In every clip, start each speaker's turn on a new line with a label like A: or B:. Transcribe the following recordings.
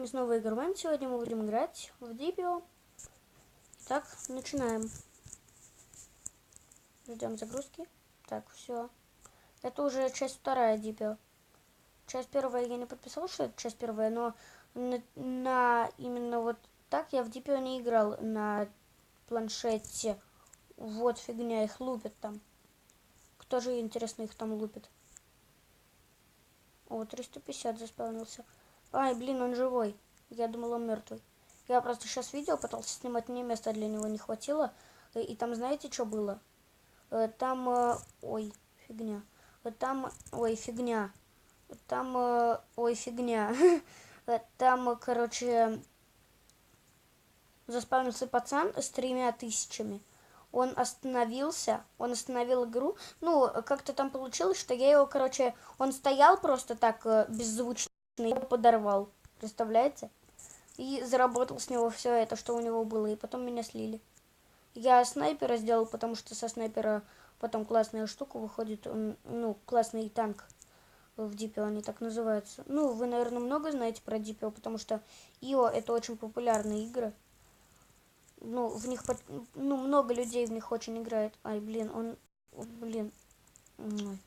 A: вами снова Игормен. Сегодня мы будем играть в Дипио. Итак, начинаем. Ждем загрузки. Так, все. Это уже часть вторая Дипио. Часть первая я не подписал, что это часть первая, но на, на именно вот так я в Дипио не играл на планшете. Вот фигня, их лупит там. Кто же, интересно, их там лупит? О, 350 заспавнился. Ай, блин, он живой. Я думал, он мертвый. Я просто сейчас видео пытался снимать, мне места для него не хватило. И, и там знаете, что было? Э, там, э, ой, фигня. Там, ой, фигня. Там, э, ой, фигня. Там, короче, заспавнился пацан с тремя тысячами. Он остановился, он остановил игру. Ну, как-то там получилось, что я его, короче, он стоял просто так беззвучно и подорвал. Представляете? И заработал с него все это, что у него было. И потом меня слили. Я снайпера сделал, потому что со снайпера потом классная штука выходит. Ну, классный танк в Дипио, они так называются. Ну, вы, наверное, много знаете про Дипио, потому что Ио это очень популярные игры. Ну, в них, ну, много людей в них очень играет. Ай, блин, он, блин, ой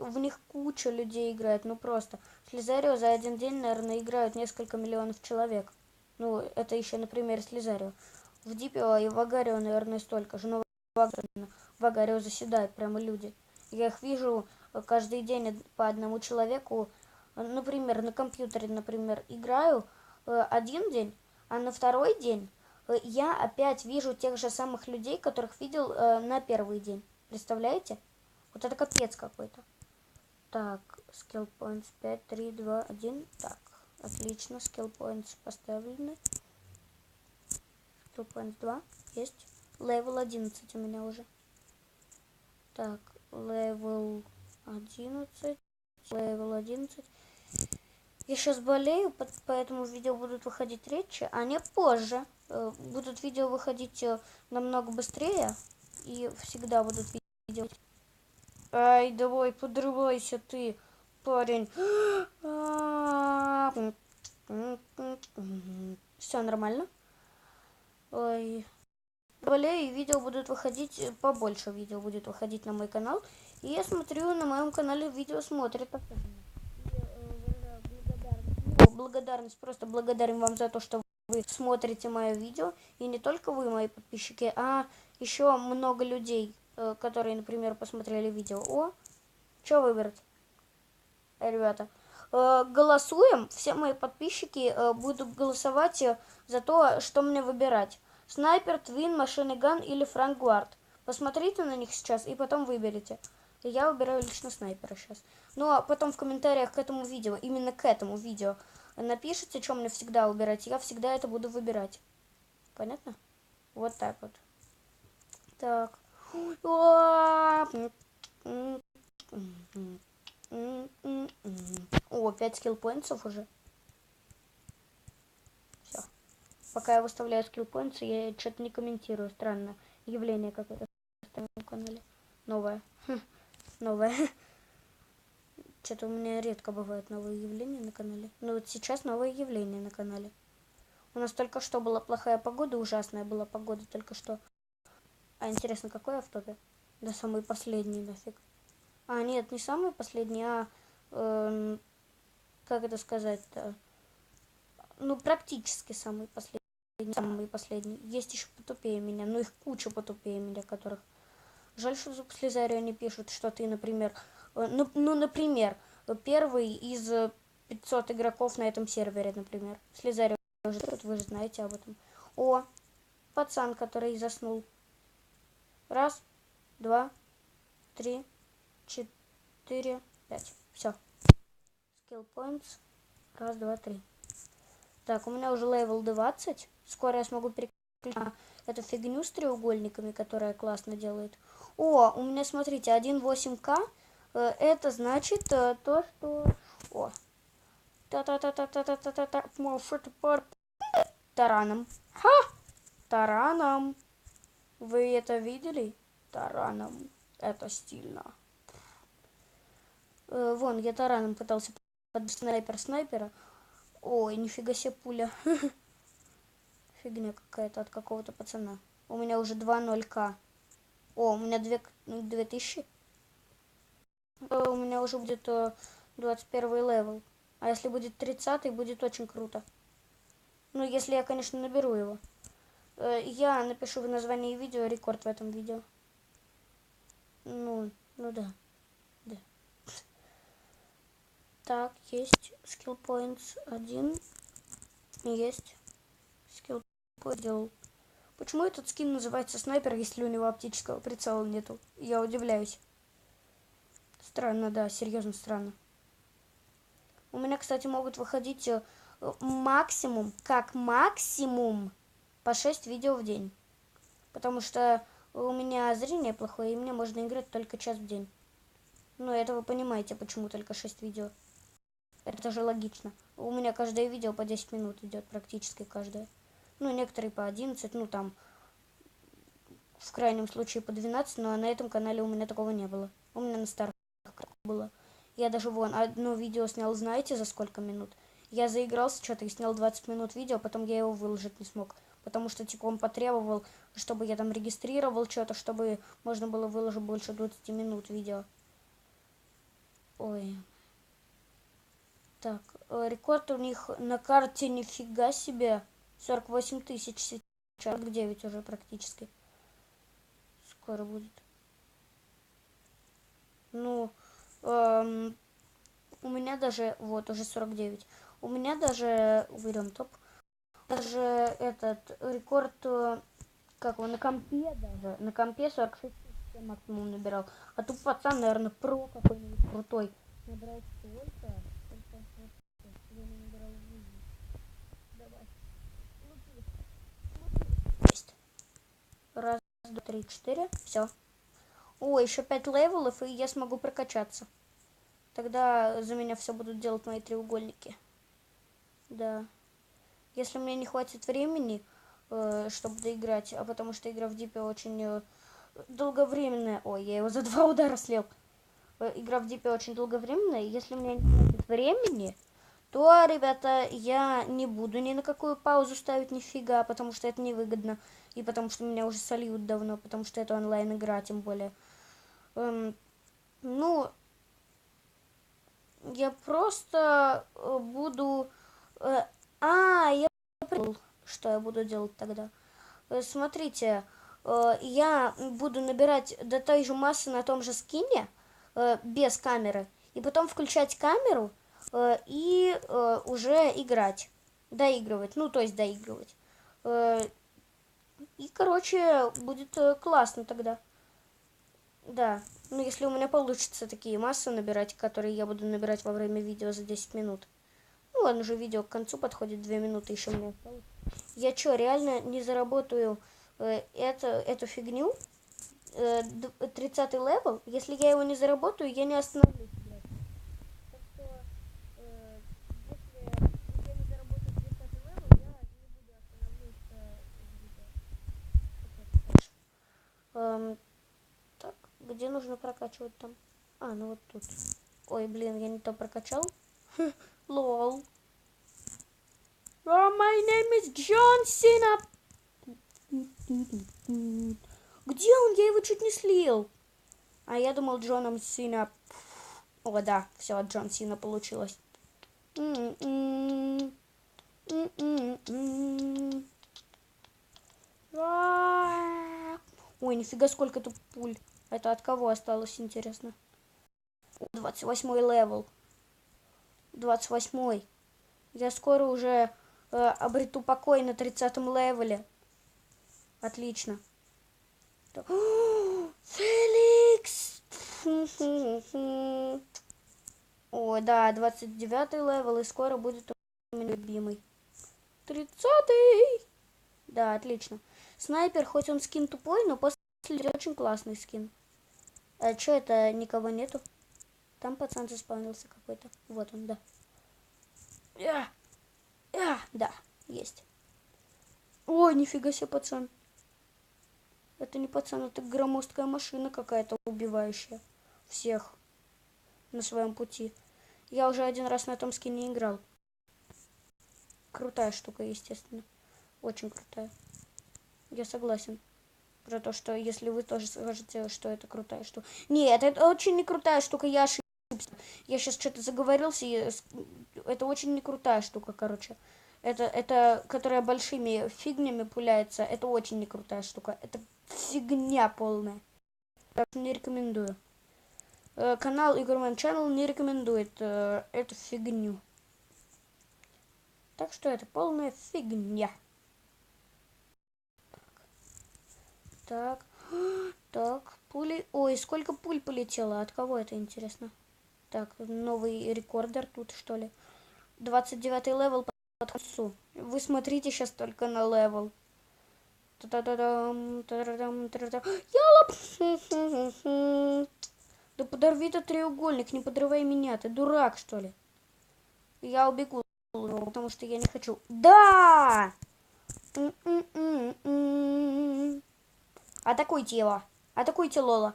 A: в них куча людей играет, ну просто. Слизарио за один день, наверное, играют несколько миллионов человек. Ну, это еще, например, Слизарио. В Дипио и в Агарио, наверное, столько же. Но в Агарио заседают прямо люди. Я их вижу каждый день по одному человеку. Например, на компьютере, например, играю э, один день, а на второй день э, я опять вижу тех же самых людей, которых видел э, на первый день. Представляете? Вот это капец какой-то. Так, skill points 5, 3, 2, 1. Так, отлично, skill points поставлены. Skill points 2, есть. Левел 11 у меня уже. Так, левел 11. Левел 11. Я сейчас болею, поэтому видео будут выходить редче, а не позже. Э, будут видео выходить э, намного быстрее. И всегда будут видео Ай, давай, подрывайся ты, парень. Все нормально. Ой. Болею, видео будут выходить, э, побольше видео будет выходить на мой канал. И я смотрю, на моем канале видео смотрят. Благодарность, просто благодарен вам за то, что вы смотрите мое видео. И не только вы, мои подписчики, а еще много людей, которые, например, посмотрели видео. О, что выбрать, ребята? Э, голосуем. Все мои подписчики э, будут голосовать за то, что мне выбирать. Снайпер, Твин, Машины Ган или Франгуард. Посмотрите на них сейчас и потом выберите. Я выбираю лично снайпера сейчас. Ну а потом в комментариях к этому видео, именно к этому видео, напишите, что мне всегда выбирать. Я всегда это буду выбирать. Понятно? Вот так вот. Так. О, 5 скилл поинтсов уже. Все. Пока я выставляю скилл поинтсы, я что-то не комментирую. Странно. Явление какое-то на канале. Новое. Хм. Новое. Что-то у меня редко бывают новые явления на канале. Но вот сейчас новое явление на канале. У нас только что была плохая погода, ужасная была погода только что. А интересно, какой топе? Да самый последний нафиг. А, нет, не самый последний, а... Э, как это сказать-то? Ну, практически самый последний. Самый последний. Есть еще потупее меня, но их куча потупее меня, которых... Жаль, что за Слезарио не пишут, что ты, например... Э, ну, ну, например, первый из 500 игроков на этом сервере, например. Слезарио, вы же знаете об этом. О, пацан, который заснул. Раз, два, три, четыре, пять. Все. Skill points. Раз, два, три. Так, у меня уже левел 20. Скоро я смогу переключить на эту фигню с треугольниками, которая классно делает. О, у меня, смотрите, 1.8к. Э, это значит э, то, что... О. Та-та-та-та-та-та-та-та. Тараном. Ха! Тараном. Вы это видели? Тараном. Это стильно. Э, вон, я тараном пытался под снайпер снайпера. Ой, нифига себе пуля. Фигня какая-то от какого-то пацана. У меня уже 2.0к. О, у меня 2, 2000. Э, у меня уже будет 21 э, левел. А если будет 30, будет очень круто. Ну, если я, конечно, наберу его. Э, я напишу в названии видео рекорд в этом видео. Ну, ну да. Да. Так, есть skill points 1. Есть. Skill point. Почему этот скин называется снайпер, если у него оптического прицела нету? Я удивляюсь. Странно, да, серьезно странно. У меня, кстати, могут выходить э, максимум, как максимум, по 6 видео в день. Потому что у меня зрение плохое, и мне можно играть только час в день. Ну, это вы понимаете, почему только 6 видео. Это же логично. У меня каждое видео по 10 минут идет, практически каждое. Ну, некоторые по 11, ну, там, в крайнем случае по 12, но на этом канале у меня такого не было. У меня на старых было. Я даже вон одно видео снял, знаете, за сколько минут? Я заигрался что-то и снял 20 минут видео, потом я его выложить не смог. Потому что, типа, он потребовал, чтобы я там регистрировал что-то, чтобы можно было выложить больше 20 минут видео. Ой. Так, э, рекорд у них на карте нифига себе. 48 тысяч сейчас. 49 уже практически. Скоро будет. Ну, эм, у меня даже, вот, уже 49. У меня даже, берем топ, даже этот рекорд, э, как он, на компе даже, на компе 46 я максимум набирал. А тут пацан, наверное, про какой-нибудь крутой. Набрал столько, Раз, два, три, четыре. Все. О, еще пять левелов, и я смогу прокачаться. Тогда за меня все будут делать мои треугольники. Да. Если мне не хватит времени, э, чтобы доиграть, а потому что игра в Дипе очень э, долговременная. Ой, я его за два удара слил. Э, игра в Дипе очень долговременная. Если мне не хватит времени, то, ребята, я не буду ни на какую паузу ставить нифига, потому что это невыгодно. И потому что меня уже сольют давно, потому что это онлайн-игра, тем более. Эм, ну, я просто буду... Э, а, я что я буду делать тогда. Э, смотрите, э, я буду набирать до той же массы на том же скине, э, без камеры, и потом включать камеру и уже играть, доигрывать, ну, то есть доигрывать. И, короче, будет классно тогда. Да. Ну, если у меня получится такие массы набирать, которые я буду набирать во время видео за 10 минут. Ну, ладно, уже видео к концу подходит, 2 минуты еще мне осталось. Я что, реально не заработаю э, это, эту фигню? Э, 30 левел? Если я его не заработаю, я не остановлюсь. Эм, так, где нужно прокачивать там? А, ну вот тут. Ой, блин, я не то прокачал. Лол. Oh, my name is John Cena. Где он? Я его чуть не слил. А я думал Джоном Сина. О, да, все, Джон Сина получилось. Ой, нифига сколько тут пуль. Это от кого осталось, интересно? 28 левел. 28. Я скоро уже э, обрету покой на 30 левеле. Отлично. Феликс! Ой, да, 29 левел, и скоро будет у меня любимый. 30 -й. Да, отлично. Снайпер, хоть он скин тупой, но после очень классный скин. А что это, никого нету? Там пацан заспавнился какой-то. Вот он, да. Я, я, да, есть. Ой, нифига себе, пацан. Это не пацан, это громоздкая машина какая-то убивающая всех на своем пути. Я уже один раз на этом скине играл. крутая штука, естественно. Очень крутая. Я согласен. Про то, что если вы тоже скажете, что это крутая штука. Нет, это очень не крутая штука, я ошибся. Я сейчас что-то заговорился, и это очень не крутая штука, короче. Это, это, которая большими фигнями пуляется, это очень не крутая штука. Это фигня полная. Так что не рекомендую. Э, канал Игормен Channel не рекомендует э, эту фигню. Так что это полная фигня. Так, так, пули. Ой, сколько пуль полетело? От кого это интересно? Так, новый рекордер тут, что ли? 29 левел под концу. Вы смотрите сейчас только на левел. Та-да-дам. Ялоп! Да подорви этот треугольник, не подрывай меня. Ты дурак, что ли? Я убегу, потому что я не хочу. Да! Атакуйте его. Атакуйте Лола.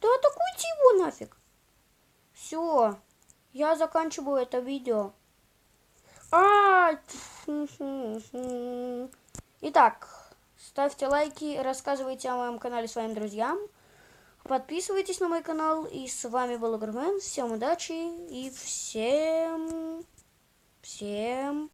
A: Да атакуйте его нафиг. Все. Я заканчиваю это видео. А! Итак, ставьте лайки, рассказывайте о моем канале своим друзьям. Подписывайтесь на мой канал. И с вами был Игормен. Всем удачи и всем... Всем...